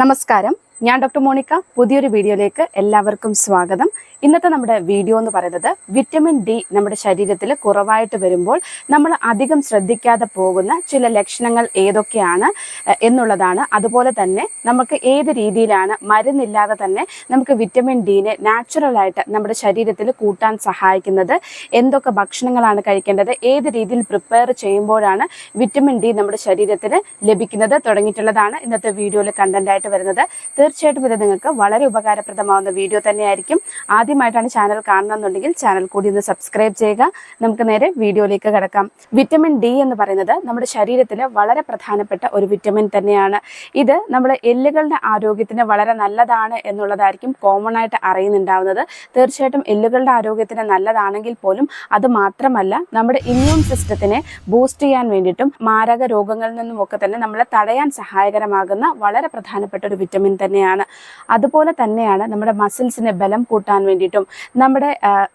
നമസ്കാരം. ഞാൻ doctor Monica പുതിയൊരു വീഡിയോയിലേക്ക് എല്ലാവർക്കും സ്വാഗതം. ഇന്നത്തെ നമ്മുടെ വീഡിയോ എന്ന് പറയുന്നത് വിറ്റമിൻ ഡി നമ്മുടെ ശരീരത്തിൽ കുറവായിട്ട് വരുമ്പോൾ നമ്മൾ അധികം ശ്രദ്ധിക്കാതെ പോകുന്ന ചില ലക്ഷണങ്ങൾ ഏതൊക്കെയാണ് എന്നുള്ളതാണ്. അതുപോലെ തന്നെ നമുക്ക് ഏത് രീതിയിലാണ് മരുന്നില്ലാതെ തന്നെ നമുക്ക് വിറ്റമിൻ ഡിനെ നാച്ചുറലായിട്ട് നമ്മുടെ ശരീരത്തിൽ കൂട്ടാൻ സഹായിക്കുന്നത് എന്തൊക്കെ ഭക്ഷണങ്ങളാണ് കഴിക്കേണ്ടത് ഏത് രീതിയിൽ പ്രിപ്പയർ ചെയ്യുമ്പോഴാണ് വിറ്റമിൻ ഡി നമ്മുടെ ശരീരത്തിന് ലഭിക്കുന്നത് തുടങ്ങിയിട്ടുള്ളതാണ് ഇന്നത്തെ വീഡിയോയിൽ കണ്ടന്റായിട്ട് വരുന്നത്. തീർച്ചയായിട്ടും ഇത് നിങ്ങൾക്ക് വളരെ ഉപകാരപ്രദമാവുന്ന വീഡിയോ തന്നെയായിരിക്കും. ആദ്യമായിട്ടാണ് ചാനൽ കാണുന്നതെന്നുണ്ടെങ്കിൽ ചാനൽ കൂടി ഒന്ന് സബ്സ്ക്രൈബ് ചെയ്യുക. നമുക്ക് നേരെ വീഡിയോയിലേക്ക് കിടക്കാം. വിറ്റമിൻ ഡി എന്ന് പറയുന്നത് നമ്മുടെ ശരീരത്തിലെ വളരെ പ്രധാനപ്പെട്ട ഒരു വിറ്റമിൻ തന്നെയാണ്. ഇത് നമ്മുടെ എല്ലുകളുടെ ആരോഗ്യത്തിന് വളരെ നല്ലതാണ് എന്നുള്ളതായിരിക്കും കോമൺ ആയിട്ട് അറിയുന്നുണ്ടാവുന്നത്. തീർച്ചയായിട്ടും എല്ലുകളുടെ ആരോഗ്യത്തിന് നല്ലതാണെങ്കിൽ പോലും അത് മാത്രമല്ല നമ്മുടെ ഇമ്മ്യൂൺ സിസ്റ്റത്തിനെ ബൂസ്റ്റ് ചെയ്യാൻ വേണ്ടിയിട്ടും മാരക രോഗങ്ങളിൽ നിന്നും ഒക്കെ തന്നെ നമ്മളെ തടയാൻ സഹായകരമാകുന്ന വളരെ പ്രധാനപ്പെട്ട ഒരു വിറ്റമിൻ തന്നെയാണ്. അതുപോലെ തന്നെയാണ് നമ്മുടെ മസിൽസിനെ ബലം കൂട്ടാൻ വേണ്ടിയിട്ടും നമ്മുടെ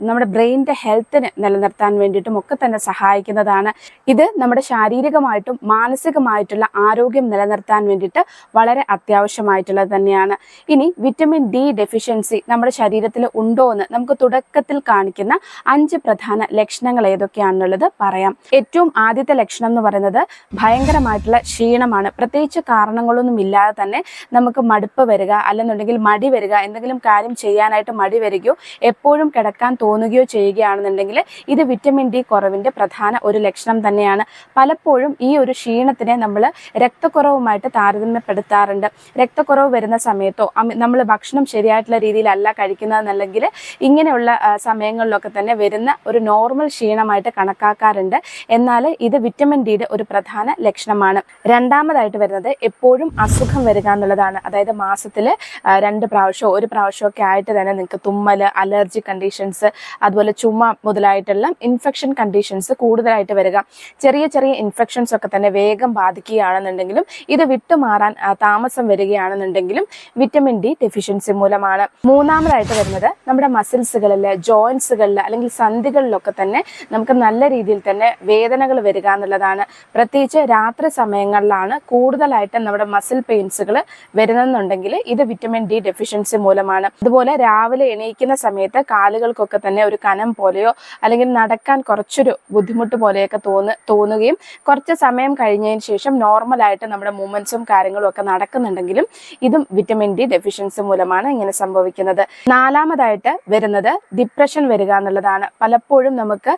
നമ്മുടെ ബ്രെയിനിന്റെ ഹെൽത്തിനെ നിലനിർത്താൻ വേണ്ടിയിട്ടും ഒക്കെ തന്നെ സഹായിക്കുന്നതാണ്. ഇത് നമ്മുടെ ശാരീരികമായിട്ടും മാനസികമായിട്ടുള്ള ആരോഗ്യം നിലനിർത്താൻ വേണ്ടിയിട്ട് വളരെ അത്യാവശ്യമായിട്ടുള്ളത് തന്നെയാണ്. ഇനി വിറ്റമിൻ ഡി ഡെഫിഷ്യൻസി നമ്മുടെ ശരീരത്തിൽ ഉണ്ടോ എന്ന് നമുക്ക് തുടക്കത്തിൽ കാണിക്കുന്ന അഞ്ച് പ്രധാന ലക്ഷണങ്ങൾ ഏതൊക്കെയാണെന്നുള്ളത് പറയാം. ഏറ്റവും ആദ്യത്തെ ലക്ഷണം എന്ന് പറയുന്നത് ഭയങ്കരമായിട്ടുള്ള ക്ഷീണമാണ്. പ്രത്യേകിച്ച് കാരണങ്ങളൊന്നും ഇല്ലാതെ തന്നെ നമുക്ക് മടുപ്പ് വരിക അല്ലെന്നുണ്ടെങ്കിൽ മടി വരിക എന്തെങ്കിലും കാര്യം ചെയ്യാനായിട്ട് മടി വരികയോ എപ്പോഴും കിടക്കാൻ തോന്നുകയോ ചെയ്യുകയാണെന്നുണ്ടെങ്കിൽ ഇത് വിറ്റമിൻ ഡി കുറവിന്റെ പ്രധാന ഒരു ലക്ഷണം തന്നെയാണ്. പലപ്പോഴും ഈ ഒരു ക്ഷീണത്തിനെ നമ്മൾ രക്തക്കുറവുമായിട്ട് താരതമ്യപ്പെടുത്താറുണ്ട്. രക്തക്കുറവ് വരുന്ന സമയത്തോ നമ്മൾ ഭക്ഷണം ശരിയായിട്ടുള്ള രീതിയിലല്ല കഴിക്കുന്നതെന്നല്ലെങ്കിൽ ഇങ്ങനെയുള്ള സമയങ്ങളിലൊക്കെ തന്നെ വരുന്ന ഒരു നോർമൽ ക്ഷീണമായിട്ട് കണക്കാക്കാറുണ്ട്. എന്നാൽ ഇത് വിറ്റമിൻ ഡിയുടെ ഒരു പ്രധാന ലക്ഷണമാണ്. രണ്ടാമതായിട്ട് വരുന്നത് എപ്പോഴും അസുഖം വരിക എന്നുള്ളതാണ്. അതായത് മാസത്തിൽ രണ്ട് പ്രാവശ്യമോ ഒരു പ്രാവശ്യമൊക്കെ ആയിട്ട് തന്നെ നിങ്ങൾക്ക് തുമ്മൽ അലർജി കണ്ടീഷൻസ് അതുപോലെ ചുമ മുതലായിട്ടുള്ള ഇൻഫെക്ഷൻ കണ്ടീഷൻസ് കൂടുതലായിട്ട് വരിക. ചെറിയ ചെറിയ ഇൻഫെക്ഷൻസ് ഒക്കെ തന്നെ വേഗം ബാധിക്കുകയാണെന്നുണ്ടെങ്കിലും ഇത് വിട്ടുമാറാൻ താമസം വരികയാണെന്നുണ്ടെങ്കിലും വിറ്റമിൻ ഡി ഡെഫിഷ്യൻസി മൂലമാണ്. മൂന്നാമതായിട്ട് വരുന്നത് നമ്മുടെ മസിൽസുകളിൽ ജോയിൻസുകളിൽ അല്ലെങ്കിൽ സന്ധികളിലൊക്കെ തന്നെ നമുക്ക് നല്ല രീതിയിൽ തന്നെ വേദനകൾ വരിക എന്നുള്ളതാണ്. പ്രത്യേകിച്ച് രാത്രി സമയങ്ങളിലാണ് കൂടുതലായിട്ട് നമ്മുടെ മസിൽ പെയിൻസുകൾ വരുന്നെന്നുണ്ടെങ്കിൽ ഇത് വിറ്റമിൻ ഡി ഡെഫിഷ്യൻസി മൂലമാണ്. അതുപോലെ രാവിലെ എണീക്കുന്ന സമയത്ത് കാലുകൾക്കൊക്കെ തന്നെ ഒരു കനം പോലെയോ അല്ലെങ്കിൽ നടക്കാൻ കുറച്ചൊരു ബുദ്ധിമുട്ട് പോലെയൊക്കെ തോന്നു തോന്നുകയും കുറച്ച് സമയം കഴിഞ്ഞതിന് ശേഷം നോർമൽ ആയിട്ട് നമ്മുടെ മൂവ്മെന്റ്സും കാര്യങ്ങളും ഒക്കെ നടക്കുന്നുണ്ടെങ്കിലും ഇതും വിറ്റമിൻ ഡി ഡെഫിഷ്യൻസി മൂലമാണ് ഇങ്ങനെ സംഭവിക്കുന്നത്. നാലാമതായിട്ട് വരുന്നത് ഡിപ്രഷൻ വരിക എന്നുള്ളതാണ്. പലപ്പോഴും നമുക്ക്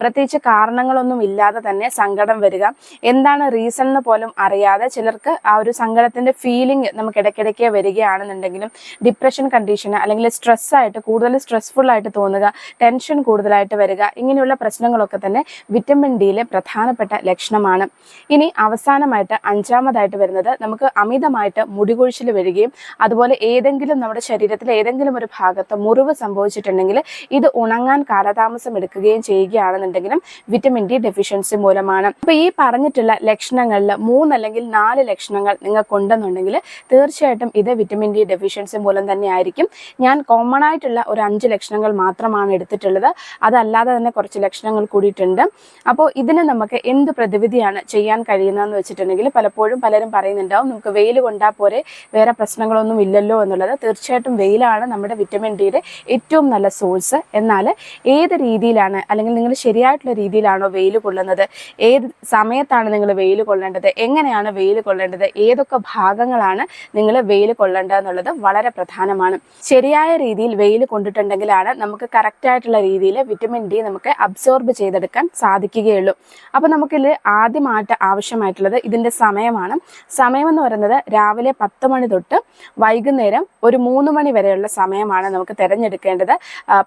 പ്രത്യേകിച്ച് കാരണങ്ങളൊന്നും ഇല്ലാതെ തന്നെ സങ്കടം വരിക. എന്താണ് റീസൺ എന്ന് പോലും അറിയാതെ ചിലർക്ക് ആ ഒരു സങ്കടത്തിന്റെ ഫീലിംഗ് നമുക്ക് ഇടയ്ക്കിടയ്ക്ക് വരികയാണെന്നുണ്ടെങ്കിലും ഡിപ്രഷൻ കണ്ടീഷൻ അല്ലെങ്കിൽ സ്ട്രെസ്സായിട്ട് കൂടുതൽ സ്ട്രെസ്ഫുൾ ആയിട്ട് തോന്നുക ടെൻഷൻ കൂടുതലായിട്ട് വരിക ഇങ്ങനെയുള്ള പ്രശ്നങ്ങളൊക്കെ തന്നെ വിറ്റമിൻ ഡിയിലെ പ്രധാനപ്പെട്ട ലക്ഷണമാണ്. ഇനി അവസാനമായിട്ട് അഞ്ചാമതായിട്ട് വരുന്നത് നമുക്ക് അമിതമായിട്ട് മുടികൊഴിച്ചിൽ വരികയും അതുപോലെ ഏതെങ്കിലും നമ്മുടെ ശരീരത്തിലെ ഏതെങ്കിലും ഒരു ഭാഗത്ത് മുറിവ് സംഭവിച്ചിട്ടുണ്ടെങ്കിൽ ഇത് ഉണങ്ങാൻ കാലതാമസം എടുക്കുകയും ചെയ്യുകയാണെന്നുണ്ടെങ്കിലും വിറ്റമിൻ ഡി ഡെഫിഷ്യൻസി മൂലമാണ്. അപ്പൊ ഈ പറഞ്ഞിട്ടുള്ള ലക്ഷണങ്ങളിൽ മൂന്നല്ലെങ്കിൽ നാല് ലക്ഷണങ്ങൾ നിങ്ങൾക്കുണ്ടെന്നുണ്ടെങ്കിൽ തീർച്ചയായിട്ടും ഇത് വിറ്റമിൻ ഡി ഡെഫിഷ്യൻസി മൂലം തന്നെ ആയിരിക്കും. ഞാൻ കോമൺ ആയിട്ടുള്ള ഒരു അഞ്ച് ലക്ഷണങ്ങൾ മാത്രമാണ് എടുത്തിട്ടുള്ളത്. അതല്ലാതെ തന്നെ കുറച്ച് ലക്ഷണങ്ങൾ കൂടിയിട്ടുണ്ട്. അപ്പോൾ ഇതിന് നമുക്ക് എന്ത് പ്രതിവിധിയാണ് ചെയ്യാൻ കഴിയുന്നതെന്ന് വെച്ചിട്ടുണ്ടെങ്കിൽ പലപ്പോഴും പലരും പറയുന്നുണ്ടാവും നമുക്ക് വെയിൽ കൊണ്ടാൽ പോരെ വേറെ പ്രശ്നങ്ങളൊന്നും ഇല്ലല്ലോ എന്നുള്ളത്. തീർച്ചയായിട്ടും വെയിലാണ് നമ്മുടെ വിറ്റമിൻ ഡിയുടെ ഏറ്റവും നല്ല സോഴ്സ് എന്നാൽ ഏത് രീതിയിലാണ് അല്ലെങ്കിൽ നിങ്ങൾ ശരിയായിട്ടുള്ള രീതിയിലാണോ വെയിൽ കൊള്ളുന്നത് ഏത് സമയത്താണ് നിങ്ങൾ വെയിൽ കൊള്ളേണ്ടത് എങ്ങനെയാണ് വെയിൽ കൊള്ളേണ്ടത് ഏതൊക്കെ ഭാഗങ്ങളാണ് നിങ്ങൾ വെയിൽ കൊള്ളേണ്ടത് എന്നുള്ളത് വളരെ പ്രധാനമാണ്. ശരിയായ രീതിയിൽ വെയിൽ കൊണ്ടിട്ടുണ്ടെങ്കിലാണ് നമുക്ക് കറക്റ്റ് ആയിട്ടുള്ള രീതിയിൽ വിറ്റമിൻ ഡി നമുക്ക് അബ്സോർബ് ചെയ്തെടുക്കാൻ സാധിക്കുകയുള്ളൂ. അപ്പോൾ നമുക്കിതിൽ ആദ്യമായിട്ട് ആവശ്യമായിട്ടുള്ളത് ഇതിന്റെ സമയമാണ്. സമയം എന്ന് പറയുന്നത് രാവിലെ പത്ത് മണി തൊട്ട് വൈകുന്നേരം ഒരു മൂന്ന് മണി വരെയുള്ള സമയമാണ് നമുക്ക് തിരഞ്ഞെടുക്കേണ്ടത്.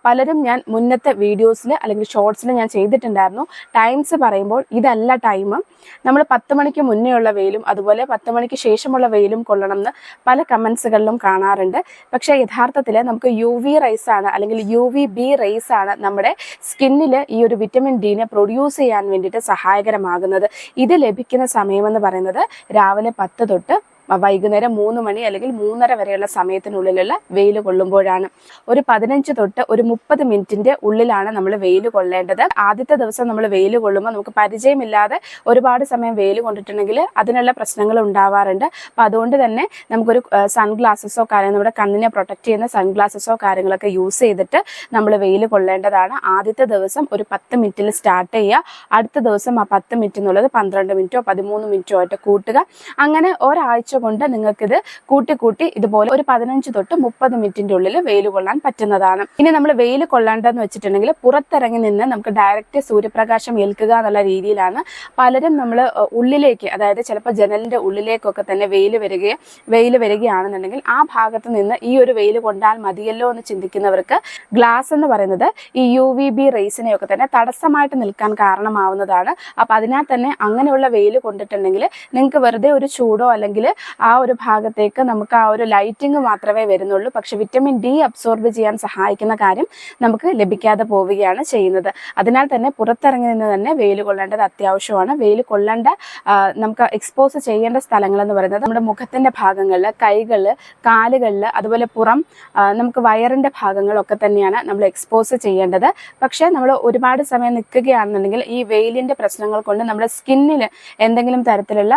പലരും ഞാൻ മുന്നത്തെ വീഡിയോസിൽ അല്ലെങ്കിൽ ഷോർട്സിൽ ഞാൻ ചെയ്തിട്ടുണ്ടായിരുന്നു. ടൈംസ് പറയുമ്പോൾ ഇതല്ല ടൈം. നമ്മൾ പത്ത് മണിക്ക് മുന്നേ ഉള്ള വെയിലും അതുപോലെ പത്ത് മണിക്ക് ശേഷമുള്ള വെയിലും കൊള്ളണം എന്ന് പല കമൻസുകളിലും കാണാറുണ്ട്. പക്ഷേ യഥാർത്ഥത്തിൽ നമുക്ക് യു വി റൈസ് ആണ് അല്ലെങ്കിൽ യു വി ബി റൈസ് ആണ് നമ്മുടെ സ്കിന്നിൽ ഈ ഒരു വിറ്റമിൻ ഡിനെ പ്രൊഡ്യൂസ് ചെയ്യാൻ വേണ്ടിയിട്ട് സഹായകരമാകുന്നത്. ഇത് ലഭിക്കുന്ന സമയമെന്ന് പറയുന്നത് രാവിലെ പത്ത് തൊട്ട് വൈകുന്നേരം മൂന്ന് മണി അല്ലെങ്കിൽ മൂന്നര വരെയുള്ള സമയത്തിനുള്ളിലുള്ള വെയിൽ കൊള്ളുമ്പോഴാണ്. ഒരു പതിനഞ്ച് തൊട്ട് ഒരു മുപ്പത് മിനിറ്റിന്റെ ഉള്ളിലാണ് നമ്മൾ വെയിൽ കൊള്ളേണ്ടത്. ആദ്യത്തെ ദിവസം നമ്മൾ വെയിൽ കൊള്ളുമ്പോൾ നമുക്ക് പരിചയമില്ലാതെ ഒരുപാട് സമയം വെയിൽ കൊണ്ടിട്ടുണ്ടെങ്കിൽ അതിനുള്ള പ്രശ്നങ്ങൾ ഉണ്ടാവാറുണ്ട്. അപ്പം അതുകൊണ്ട് തന്നെ നമുക്കൊരു സൺഗ്ലാസസോ കാര്യം നമ്മുടെ കണ്ണിനെ പ്രൊട്ടക്ട് ചെയ്യുന്ന സൺഗ്ലാസസോ കാര്യങ്ങളൊക്കെ യൂസ് ചെയ്തിട്ട് നമ്മൾ വെയിൽ കൊള്ളേണ്ടതാണ്. ആദ്യത്തെ ദിവസം ഒരു പത്ത് മിനിറ്റിൽ സ്റ്റാർട്ട് ചെയ്യുക. അടുത്ത ദിവസം ആ പത്ത് മിനിറ്റ് എന്നുള്ളത് പന്ത്രണ്ട് മിനിറ്റോ പതിമൂന്ന് മിനിറ്റോ ആയിട്ട് കൂട്ടുക. അങ്ങനെ ഒരാഴ്ച കൊണ്ട് നിങ്ങൾക്കിത് കൂട്ടി കൂട്ടി ഇതുപോലെ ഒരു പതിനഞ്ച് തൊട്ട് മുപ്പത് മിനിറ്റിന്റെ ഉള്ളിൽ വെയിൽ കൊള്ളാൻ പറ്റുന്നതാണ്. ഇനി നമ്മൾ വെയിൽ കൊള്ളേണ്ടതെന്ന് വെച്ചിട്ടുണ്ടെങ്കിൽ പുറത്തിറങ്ങി നിന്ന് നമുക്ക് ഡയറക്റ്റ് സൂര്യപ്രകാശം ഏൽക്കുക എന്നുള്ള രീതിയിലാണ് പലരും നമ്മൾ ഉള്ളിലേക്ക് അതായത് ചിലപ്പോൾ ജനലിന്റെ ഉള്ളിലേക്കൊക്കെ തന്നെ വെയിൽ വരികയും വെയിൽ വരികയാണെന്നുണ്ടെങ്കിൽ ആ ഭാഗത്ത് നിന്ന് ഈ ഒരു വെയിൽ കൊണ്ടാൽ മതിയല്ലോ എന്ന് ചിന്തിക്കുന്നവർക്ക് ഗ്ലാസ് എന്ന് പറയുന്നത് ഈ യു വി ബി റേസിനെയൊക്കെ തന്നെ തടസ്സമായിട്ട് നിൽക്കാൻ കാരണമാവുന്നതാണ്. അപ്പൊ അതിനാൽ തന്നെ അങ്ങനെയുള്ള വെയിൽ കൊണ്ടിട്ടുണ്ടെങ്കിൽ നിങ്ങൾക്ക് വെറുതെ ഒരു ചൂടോ അല്ലെങ്കിൽ ആ ഒരു ഭാഗത്തേക്ക് നമുക്ക് ആ ഒരു ലൈറ്റിംഗ് മാത്രമേ വരുന്നുള്ളൂ. പക്ഷെ വിറ്റമിൻ ഡി അബ്സോർബ് ചെയ്യാൻ സഹായിക്കുന്ന കാര്യം നമുക്ക് ലഭിക്കാതെ പോവുകയാണ് ചെയ്യുന്നത്. അതിനാൽ തന്നെ പുറത്തിറങ്ങി നിന്ന് തന്നെ വെയിൽ കൊള്ളേണ്ടത് അത്യാവശ്യമാണ്. വെയിൽ കൊള്ളേണ്ട നമുക്ക് എക്സ്പോസ് ചെയ്യേണ്ട സ്ഥലങ്ങൾ എന്ന് പറയുന്നത് നമ്മുടെ മുഖത്തിന്റെ ഭാഗങ്ങളിൽ കൈകളിൽ കാലുകളിൽ അതുപോലെ പുറം നമുക്ക് വയറിന്റെ ഭാഗങ്ങളൊക്കെ തന്നെയാണ് നമ്മൾ എക്സ്പോസ് ചെയ്യേണ്ടത്. പക്ഷേ നമ്മൾ ഒരുപാട് സമയം നിൽക്കുകയാണെന്നുണ്ടെങ്കിൽ ഈ വെയിലിന്റെ പ്രശ്നങ്ങൾ കൊണ്ട് നമ്മുടെ സ്കിന്നിൽ എന്തെങ്കിലും തരത്തിലുള്ള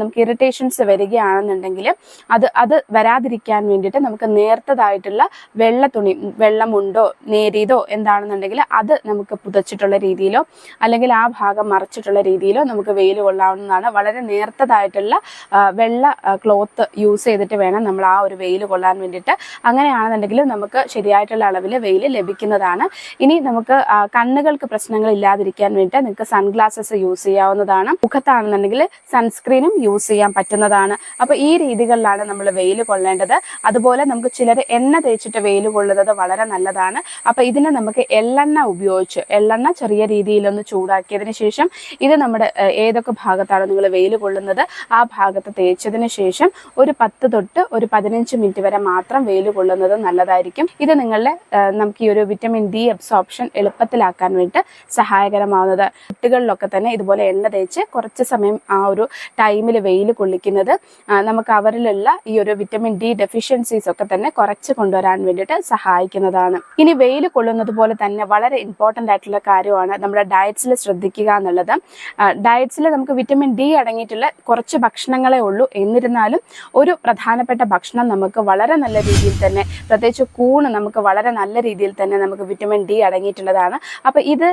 നമുക്ക് ഇറിറ്റേഷൻസ് വരികയാണെന്നുണ്ടെങ്കിൽ അത് അത് വരാതിരിക്കാൻ വേണ്ടിയിട്ട് നമുക്ക് നേർത്തതായിട്ടുള്ള വെള്ള തുണി വെള്ളമുണ്ടോ നേരിയതോ എന്താണെന്നുണ്ടെങ്കിൽ അത് നമുക്ക് പുതച്ചിട്ടുള്ള രീതിയിലോ അല്ലെങ്കിൽ ആ ഭാഗം മറച്ചിട്ടുള്ള രീതിയിലോ നമുക്ക് വെയിൽ കൊള്ളാവുന്നതാണ്. വളരെ നേർത്തതായിട്ടുള്ള വെള്ള ക്ലോത്ത് യൂസ് ചെയ്തിട്ട് വേണം നമ്മൾ ആ ഒരു വെയിൽ കൊള്ളാൻ വേണ്ടിയിട്ട്. അങ്ങനെയാണെന്നുണ്ടെങ്കിൽ നമുക്ക് ശരിയായിട്ടുള്ള അളവിൽ വെയിൽ ലഭിക്കുന്നതാണ്. ഇനി നമുക്ക് കണ്ണുകൾക്ക് പ്രശ്നങ്ങൾ ഇല്ലാതിരിക്കാൻ വേണ്ടിയിട്ട് നിങ്ങൾക്ക് സൺഗ്ലാസസ് യൂസ് ചെയ്യാവുന്നതാണ്. മുഖത്താണെന്നുണ്ടെങ്കിൽ സൺസ്ക്രീനും യൂസ് ചെയ്യാൻ പറ്റുന്നതാണ്. അപ്പോൾ ഈ രീതികളിലാണ് നമ്മൾ വെയിൽ കൊള്ളേണ്ടത്. അതുപോലെ നമുക്ക് ചിലർ എണ്ണ തേച്ചിട്ട് വെയിൽ കൊള്ളുന്നത് വളരെ നല്ലതാണ്. അപ്പോൾ ഇതിനെ നമുക്ക് എള്ളെണ്ണ ഉപയോഗിച്ച് എള്ളെണ്ണ ചെറിയ രീതിയിലൊന്ന് ചൂടാക്കിയതിന് ശേഷം ഇത് നമ്മുടെ ഏതൊക്കെ ഭാഗത്താണ് നിങ്ങൾ വെയിൽ കൊള്ളുന്നത് ആ ഭാഗത്ത് തേച്ചതിന് ശേഷം ഒരു പത്ത് തൊട്ട് ഒരു പതിനഞ്ച് മിനിറ്റ് വരെ മാത്രം വെയിൽ കൊള്ളുന്നത് നല്ലതായിരിക്കും. ഇത് നിങ്ങളുടെ നമുക്ക് ഈ ഒരു വിറ്റമിൻ ഡി അബ്സോർപ്ഷൻ എളുപ്പത്തിലാക്കാൻ വേണ്ടി സഹായകരമാവുന്നത്. കുട്ടികളിലൊക്കെ തന്നെ ഇതുപോലെ എണ്ണ തേച്ച് കുറച്ച് സമയം ആ ഒരു ടൈമിൽ വെയിൽ കൊള്ളിക്കുന്നത് നമുക്ക് അവരിലുള്ള ഈ ഒരു വിറ്റമിൻ ഡി ഡെഫിഷ്യൻസീസ് ഒക്കെ തന്നെ കുറച്ച് കൊണ്ടുവരാൻ വേണ്ടിയിട്ട് സഹായിക്കുന്നതാണ്. ഇനി വെയിൽ കൊള്ളുന്നത് പോലെ തന്നെ വളരെ ഇമ്പോർട്ടന്റ് ആയിട്ടുള്ള കാര്യമാണ് നമ്മുടെ ഡയറ്റ്സിൽ ശ്രദ്ധിക്കുക എന്നുള്ളത്. ഡയറ്റ്സിൽ നമുക്ക് വിറ്റമിൻ ഡി അടങ്ങിയിട്ടുള്ള കുറച്ച് ഭക്ഷണങ്ങളെ ഉള്ളൂ. എന്നിരുന്നാലും ഒരു പ്രധാനപ്പെട്ട ഭക്ഷണം നമുക്ക് വളരെ നല്ല രീതിയിൽ തന്നെ പ്രത്യേകിച്ച് കൂണ് നമുക്ക് വളരെ നല്ല രീതിയിൽ തന്നെ നമുക്ക് വിറ്റമിൻ ഡി അടങ്ങിയിട്ടുള്ളതാണ്. അപ്പോൾ ഇത്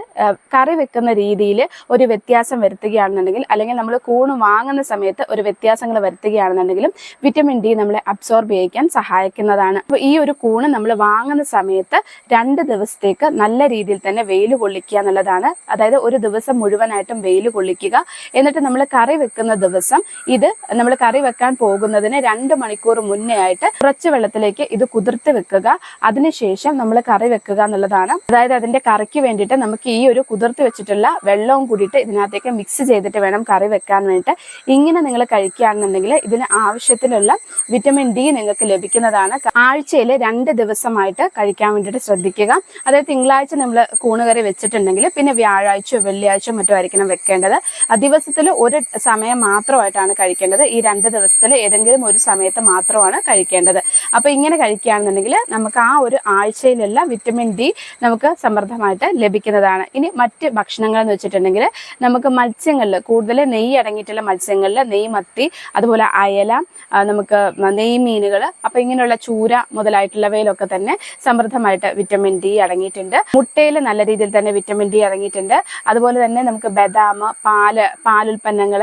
കറി വെക്കുന്ന രീതിയിൽ ഒരു വ്യത്യാസം വരുത്തുകയാണെന്നുണ്ടെങ്കിൽ അല്ലെങ്കിൽ നമ്മൾ കൂണ് വാങ്ങുന്ന സമയത്ത് ഒരു വ്യത്യാസങ്ങൾ വരുത്തുകയാണെന്നുണ്ടെങ്കിലും വിറ്റമിൻ ഡി നമ്മളെ അബ്സോർബ് ചെയ്യിക്കാൻ സഹായിക്കുന്നതാണ്. അപ്പോൾ ഈ ഒരു കൂണ് നമ്മൾ വാങ്ങുന്ന സമയത്ത് രണ്ട് ദിവസത്തേക്ക് നല്ല രീതിയിൽ തന്നെ വെയിൽ കൊള്ളിക്കുക എന്നുള്ളതാണ്. അതായത് ഒരു ദിവസം മുഴുവനായിട്ടും വെയിൽ കൊള്ളിക്കുക. എന്നിട്ട് നമ്മൾ കറി വെക്കുന്ന ദിവസം ഇത് നമ്മൾ കറി വെക്കാൻ പോകുന്നതിന് രണ്ട് മണിക്കൂർ മുന്നേ ആയിട്ട് കുറച്ച് വെള്ളത്തിലേക്ക് ഇത് കുതിർത്ത് വെക്കുക. അതിനുശേഷം നമ്മൾ കറി വെക്കുക എന്നുള്ളതാണ്. അതായത് അതിന്റെ കറിക്ക് വേണ്ടിയിട്ട് നമുക്ക് ഈ ഒരു കുതിർത്ത് വെച്ചിട്ടുള്ള വെള്ളവും കൂടിയിട്ട് ഇതിനകത്തേക്ക് മിക്സ് ചെയ്തിട്ട് വേണം കറി വെക്കാൻ വേണ്ടിയിട്ട്. ഇങ്ങനെ നിങ്ങൾ കഴിക്കുകയാണെന്നുണ്ടെങ്കിൽ ഇതിന് ആവശ്യത്തിലുള്ള വിറ്റമിൻ ഡി നിങ്ങൾക്ക് ലഭിക്കുന്നതാണ്. ആഴ്ചയിൽ രണ്ട് ദിവസമായിട്ട് കഴിക്കാൻ വേണ്ടിയിട്ട് ശ്രദ്ധിക്കുക. അതായത് തിങ്കളാഴ്ച നമ്മൾ കൂണുകറി വെച്ചിട്ടുണ്ടെങ്കിൽ പിന്നെ വ്യാഴാഴ്ചയോ വെള്ളിയാഴ്ചയോ മറ്റോ ആയിരിക്കണം വെക്കേണ്ടത്. ദിവസത്തിൽ ഒരു സമയം മാത്രമായിട്ടാണ് കഴിക്കേണ്ടത്. ഈ രണ്ട് ദിവസത്തിൽ ഏതെങ്കിലും ഒരു സമയത്ത് മാത്രമാണ് കഴിക്കേണ്ടത്. അപ്പോൾ ഇങ്ങനെ കഴിക്കുകയാണെന്നുണ്ടെങ്കിൽ നമുക്ക് ആ ഒരു ആഴ്ചയിലുള്ള വിറ്റമിൻ ഡി നമുക്ക് സമൃദ്ധമായിട്ട് ലഭിക്കുന്നതാണ്. ഇനി മറ്റ് ഭക്ഷണങ്ങൾ എന്ന് വെച്ചിട്ടുണ്ടെങ്കിൽ നമുക്ക് മത്സ്യങ്ങളിൽ കൂടുതൽ നെയ്യ് അടങ്ങിയിട്ടുള്ള മത്സ്യങ്ങളിൽ നെയ്യ് മത്തി അതുപോലെ അയല നമുക്ക് നെയ് മീനുകൾ അപ്പൊ ഇങ്ങനെയുള്ള ചൂര മുതലായിട്ടുള്ളവയിലൊക്കെ തന്നെ സമൃദ്ധമായിട്ട് വിറ്റമിൻ ഡി അടങ്ങിയിട്ടുണ്ട്. മുട്ടയിൽ നല്ല രീതിയിൽ തന്നെ വിറ്റമിൻ ഡി അടങ്ങിയിട്ടുണ്ട്. അതുപോലെ തന്നെ നമുക്ക് ബദാം പാൽ പാലുൽപ്പന്നങ്ങൾ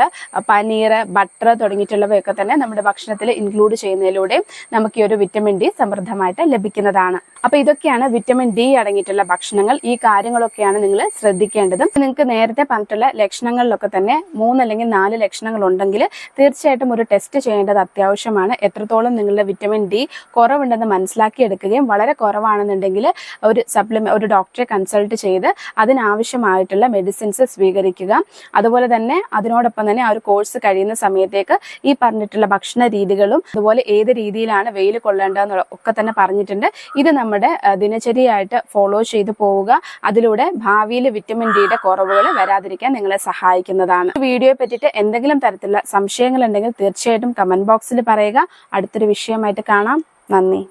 പനീർ ബട്ടർ തുടങ്ങിയിട്ടുള്ളവയൊക്കെ തന്നെ നമ്മുടെ ഭക്ഷണത്തിൽ ഇൻക്ലൂഡ് ചെയ്യുന്നതിലൂടെ നമുക്ക് ഈ ഒരു വിറ്റമിൻ ഡി സമൃദ്ധമായിട്ട് ലഭിക്കുന്നതാണ്. അപ്പൊ ഇതൊക്കെയാണ് വിറ്റമിൻ ഡി അടങ്ങിയിട്ടുള്ള ഭക്ഷണങ്ങൾ. ഈ കാര്യങ്ങളൊക്കെയാണ് നിങ്ങൾ ശ്രദ്ധിക്കേണ്ടത്. നിങ്ങൾക്ക് നേരത്തെ പറഞ്ഞിട്ടുള്ള ലക്ഷണങ്ങളിലൊക്കെ തന്നെ മൂന്ന് അല്ലെങ്കിൽ നാല് ലക്ഷണങ്ങൾ ഉണ്ടെങ്കിൽ തീർച്ചയായിട്ടും ഒരു ടെസ്റ്റ് ചെയ്യേണ്ടത് അത്യാവശ്യമാണ്. എത്രത്തോളം നിങ്ങളുടെ വിറ്റമിൻ ഡി കുറവുണ്ടെന്ന് മനസ്സിലാക്കിയെടുക്കുകയും വളരെ കുറവാണെന്നുണ്ടെങ്കിൽ ഒരു സപ്ലിമെ ഒരു ഡോക്ടറെ കൺസൾട്ട് ചെയ്ത് അതിനാവശ്യമായിട്ടുള്ള മെഡിസിൻസ് സ്വീകരിക്കുക. അതുപോലെ തന്നെ അതിനോടൊപ്പം തന്നെ ആ ഒരു കോഴ്സ് കഴിയുന്ന സമയത്തേക്ക് ഈ പറഞ്ഞിട്ടുള്ള ഭക്ഷണ രീതികളും അതുപോലെ ഏത് രീതിയിലാണ് വെയിൽ കൊള്ളേണ്ടതെന്നുള്ള ഒക്കെ തന്നെ പറഞ്ഞിട്ടുണ്ട്. ഇത് നമ്മുടെ ദിനചര്യയായിട്ട് ഫോളോ ചെയ്തു പോവുക. അതിലൂടെ ഭാവിയിൽ വിറ്റമിൻ ഡിയുടെ കുറവുകൾ വരാതിരിക്കാൻ നിങ്ങളെ സഹായിക്കുന്നതാണ്. വീഡിയോയെ പറ്റിയിട്ട് എന്തെങ്കിലും തരത്തിലുള്ള സംശയങ്ങൾ ഉണ്ടെങ്കിൽ തീർച്ചയായിട്ടും കമന്റ് ബോക്സിൽ പറയുക. അടുത്തൊരു വിഷയമായിട്ട് കാണാം. നന്ദി.